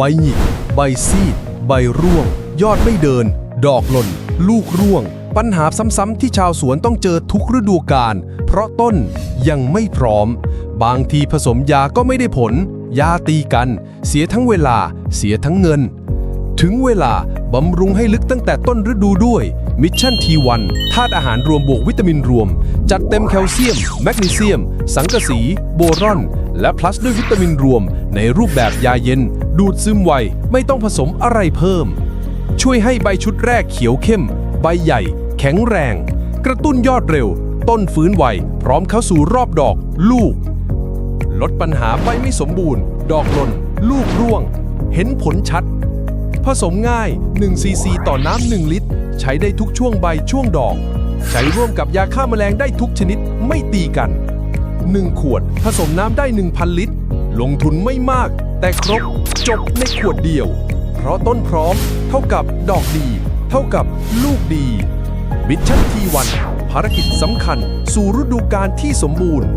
ใบหยิก ใบซีด ใบร่วง ยอดไม่เดิน ดอกหล่น ลูกร่วง ปัญหาซ้ำๆที่ชาวสวนต้องเจอทุกฤดูกาล เพราะต้นยังไม่พร้อม บางทีผสมยาก็ไม่ได้ผล ยาตีกัน เสียทั้งเวลา เสียทั้งเงิน ถึงเวลาบำรุงให้ลึกตั้งแต่ต้นฤดูด้วย มิชชั่นทีวันธาตุอาหารรวมบวกวิตามินรวม จัดเต็มแคลเซียม แมกนีเซียม สังกะสี โบรอน และพลัสด้วยวิตามินรวม ในรูปแบบยาเย็น ดูดซึมไว ไม่ต้องผสมอะไรเพิ่ม ช่วยให้ใบชุดแรกเขียวเข้ม ใบใหญ่ แข็งแรง กระตุ้นยอดเร็ว ต้นฟื้นไว พร้อมเข้าสู่รอบดอก ลูก ลดปัญหาใบไม่สมบูรณ์ ดอกหล่น ลูกร่วง เห็นผลชัด ผสมง่าย1ซีซีต่อน้ำ1ลิตร ใช้ได้ทุกช่วงใบช่วงดอก ใช้ร่วมกับยาฆ่าแมลงได้ทุกชนิดไม่ตีกัน 1 ขวด ผสมน้ำได้ 1,000 ลิตร ลงทุนไม่มาก แต่ครบจบในขวดเดียว เพราะต้นพร้อม เท่ากับดอกดี เท่ากับลูกดีมิชชั่นทีวันภารกิจสำคัญ สู่ฤดูกาลที่สมบูรณ์